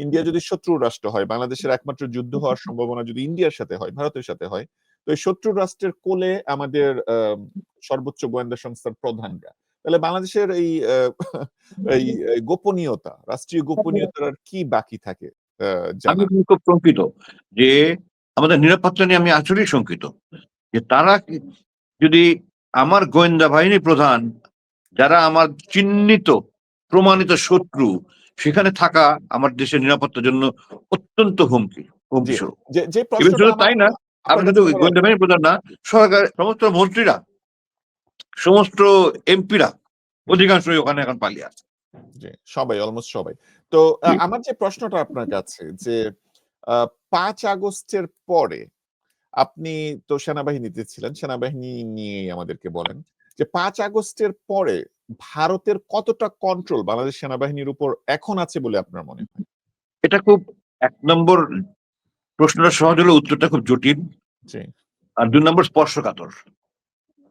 India যদি শত্রু রাষ্ট্র হয় বাংলাদেশের একমাত্র যুদ্ধ হওয়ার সম্ভাবনা যদি ইন্ডিয়ার সাথে হয় ভারতের সাথে হয় তো এই শত্রু রাষ্ট্রের কোলে আমাদের সর্বোচ্চ গোয়েন্দা সংস্থার প্রধানরা তাহলে বাংলাদেশের এই এই গোপনীয়তা রাষ্ট্রীয় গোপনীয়তার আর কি বাকি থাকে আমি খুব শঙ্কিত যে আমাদের নিরাপত্তা নিয়ে আমি আসলেই শঙ্কিত যে তারা যদি আমার গোয়েন্দা বাহিনী প্রধান যারা আমার চিহ্নিত প্রমাণিত শত্রু সেখানে থাকা আমার দেশের নিরাপত্তার জন্য অত্যন্ত হুমকি হুমকি তাই না আমি কাছে গোয়েন্দা বাহিনী প্রধান না সরকার সমস্ত মন্ত্রীরা সমস্ত এমপিরা অধিকাংশই ওখানে এখন পালিয়ে আছে সবাই অলমোস্ট সবাই। তো আমার যে প্রশ্নটা আপনার কাছে যে আহ, পাঁচ আগস্টের পরে আপনি তো সেনাবাহিনীতে ছিলেন সেনাবাহিনী নিয়েই আমাদেরকে বলেন যে পাঁচ আগস্টের পরে ভারতের কতটা কন্ট্রোল বাংলাদেশ সেনাবাহিনীর উপর এখন আছে বলে আপনার মনে হয়? এটা খুব এক নম্বর প্রশ্নটা সহজ হলো উত্তরটা খুব জটিল আর দুই নম্বর স্পর্শকাতর।